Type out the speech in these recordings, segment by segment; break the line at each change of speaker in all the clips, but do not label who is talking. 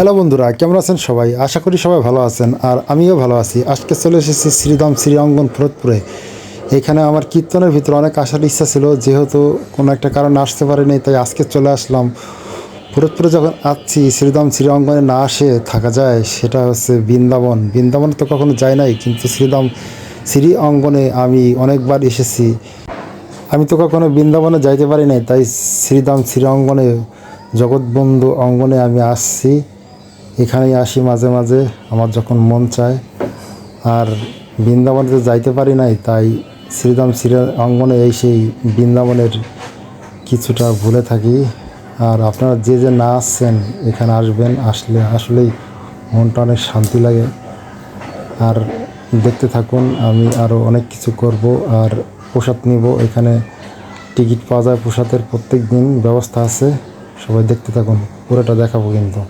Hello বন্ধুরা, কেমন আছেন সবাই? আশা করি সবাই ভালো আছেন, আর আমিও ভালো আছি। আজকে চলে এসেছি শ্রীধাম শ্রী অঙ্গন ফরোদপুরে এখানে আমার কীর্তনের ভিতরে অনেক আসার ইচ্ছা ছিল, যেহেতু কোনো একটা কারণে আসতে পারিনি, তাই আজকে চলে আসলাম। ফরিদপুরে যখন আসছি, শ্রীধাম শ্রী অঙ্গনে না আসে থাকা যায়, সেটা হচ্ছে বৃন্দাবন। বৃন্দাবনে তো কখনো যাই নাই, কিন্তু শ্রীধাম শ্রী অঙ্গনে আমি অনেকবার এসেছি। আমি তো কখনো বৃন্দাবনে যাইতে পারি নাই, তাই শ্রীধাম শ্রী অঙ্গনে জগৎবন্ধু অঙ্গনে আমি আসছি। এখানেই আসি মাঝে মাঝে, আমার যখন মন চায়। আর বৃন্দাবনে যাইতে পারি নাই, তাই শ্রীধাম শ্রী অঙ্গনে এই সেই বৃন্দাবনের কিছুটা ভুলে থাকি। আর আপনারা যে যে না আসছেন, এখানে আসবেন, আসলে আসলেই মনটা অনেক শান্তি লাগে। আর দেখতে থাকুন, আমি আরও অনেক কিছু করব, আর প্রসাদ নিব। এখানে টিকিট পাওয়া যায় প্রসাদের প্রত্যেক দিন ব্যবস্থা আছে। সবাই দেখতে থাকুন, পুরোটা দেখাবো কিন্তু।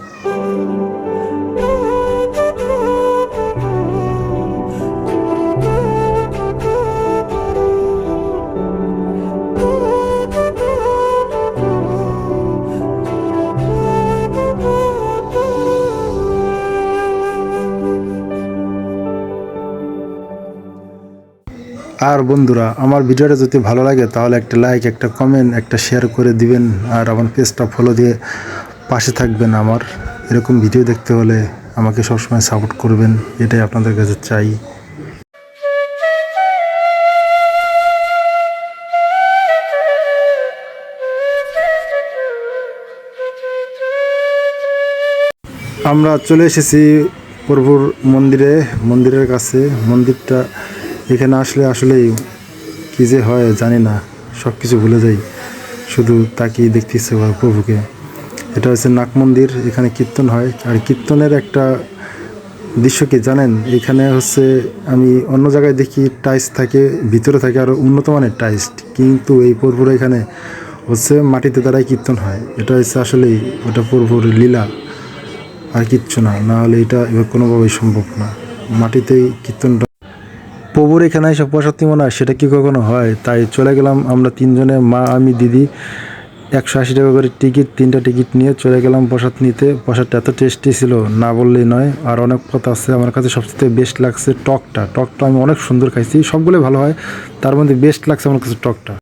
আর বন্ধুরা, আমার ভিডিওটা যদি ভালো লাগে, তাহলে একটা লাইক একটা কমেন্ট একটা শেয়ার করে দিবেন। আর আমার পেজটা ফলো দিয়ে পাশে থাকবেন আমার। এরকম ভিডিও দেখতে হলে আমাকে সবসময় সাপোর্ট করবেন। এটাই আপনাদের কাছে চাই। আমরা চলে এসেছি প্রভুর মন্দিরে, মন্দিরের কাছে। মন্দিরটা এখানে আসলে আসলেই কী যে হয় জানি না সব কিছু ভুলে যাই। শুধু তাকিয়ে দেখতে ইচ্ছে করে প্রভুকে। এটা হচ্ছে নাক মন্দির, এখানে কীর্তন হয়। আর কীর্তনের একটা দৃশ্য কি জানেন? এখানে হচ্ছে আমি অন্য জায়গায় দেখি টাইস থাকে, ভিতরে থাকে আরও উন্নত মানের টাইস। কিন্তু এই প্রভুর এখানে হচ্ছে মাটিতে দ্বারাই কীর্তন হয়। এটা হচ্ছে আসলেই ওটা প্রভুর লীলা। আর কিচ্ছু না না হলে এটা এবার কোনোভাবেই সম্ভব না। মাটিতেই কীর্তনটা প্রভুর এখানে এসে প্রসাদ মনে হয়, সেটা কি কখনো হয়? তাই চলে গেলাম আমরা তিনজনে, মা, আমি, দিদি, একশো আশি টাকা করে টিকিট, তিনটা টিকিট নিয়ে চলে গেলাম প্রসাদ নিতে। প্রসাদটা এত টেস্টি ছিল, না বললেই নয়। আর অনেক কথা আছে, আমার কাছে সবচেয়ে বেস্ট লাগছে টকটা। টকটা আমি অনেক সুন্দর খাইছি, সবগুলোই ভালো হয়, তার মধ্যে বেস্ট লাগছে আমার কাছে টকটা।